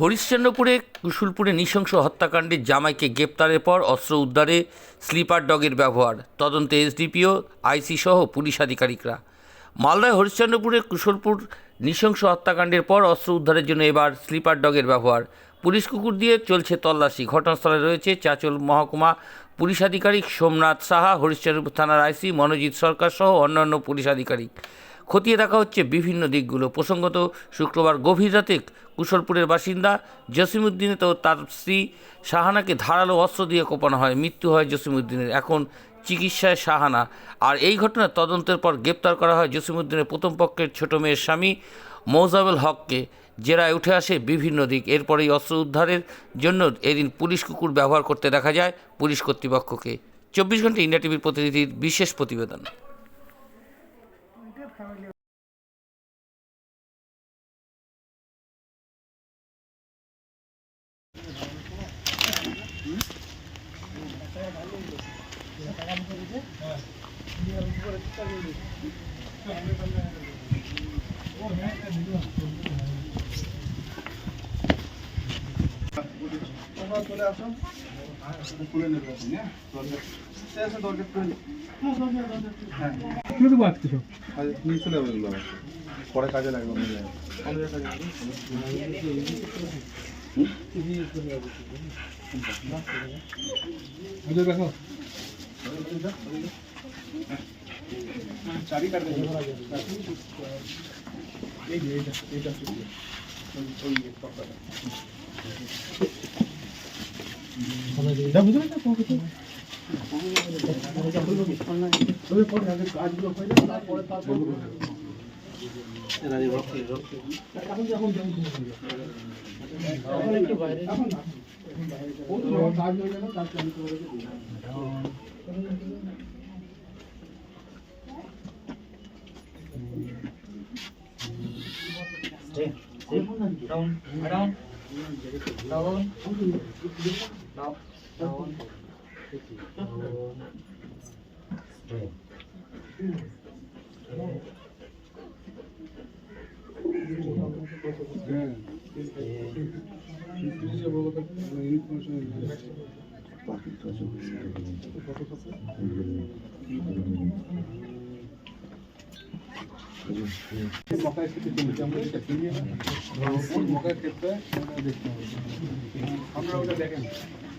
হরিশ্চন্দ্রপুরে, কুশুলপুরে নৃশংস হত্যাকাণ্ডে জামাইকে গ্রেপ্তারের পর অস্ত্র উদ্ধারে স্লিপার ডগের ব্যবহার। তদন্তে এসডিপিও, আইসি সহ পুলিশ আধিকারিকরা। মালদায় হরিশ্চন্দ্রপুরে কুশলপুর নৃশংস হত্যাকাণ্ডের পর অস্ত্র উদ্ধারের জন্য এবার স্লিপার ডগের ব্যবহার। পুলিশ কুকুর দিয়ে চলছে তল্লাশি। ঘটনাস্থলে রয়েছে চাচল মহকুমা পুলিশ আধিকারিক সোমনাথ সাহা, হরিশ্চন্দ্রপুর থানার আইসি মনোজিৎ সরকার সহ অন্যান্য পুলিশ আধিকারিক। খতিয়ে দেখা হচ্ছে বিভিন্ন দিকগুলো। প্রসঙ্গত, শুক্রবার গভীর রাতে কুশলপুরের বাসিন্দা জসিমউদ্দিনে তো তার স্ত্রী শাহানাকে ধারালো অস্ত্র দিয়ে কোপানো হয়। মৃত্যু হয় জসিমউদ্দিনের। এখন চিকিৎসায় শাহানা। আর এই ঘটনার তদন্তের পর গ্রেপ্তার করা হয় জসিমউদ্দিনের প্রথম পক্ষের ছোট মেয়ের স্বামী মৌজাবেল হককে। জেরায় উঠে আসে বিভিন্ন দিক। এরপরেই অস্ত্র উদ্ধারের জন্য এদিন পুলিশ কুকুর ব্যবহার করতে দেখা যায় পুলিশ কর্তৃপক্ষকে। চব্বিশ ঘণ্টা ইন্ডিয়া টিভির প্রতিনিধির বিশেষ প্রতিবেদন। তোমরা চলে আসো খুলে নেবে হ্যাঁ হ্যাঁ পরে কাজে লাগবে। চাবি কাটবে এই যে এইটা এইটা যা 다운 다운 다운 다운 Mokai स्थिति में हम लोग चक्की में मोका कितना देखते हैं हम लोग देखेंगे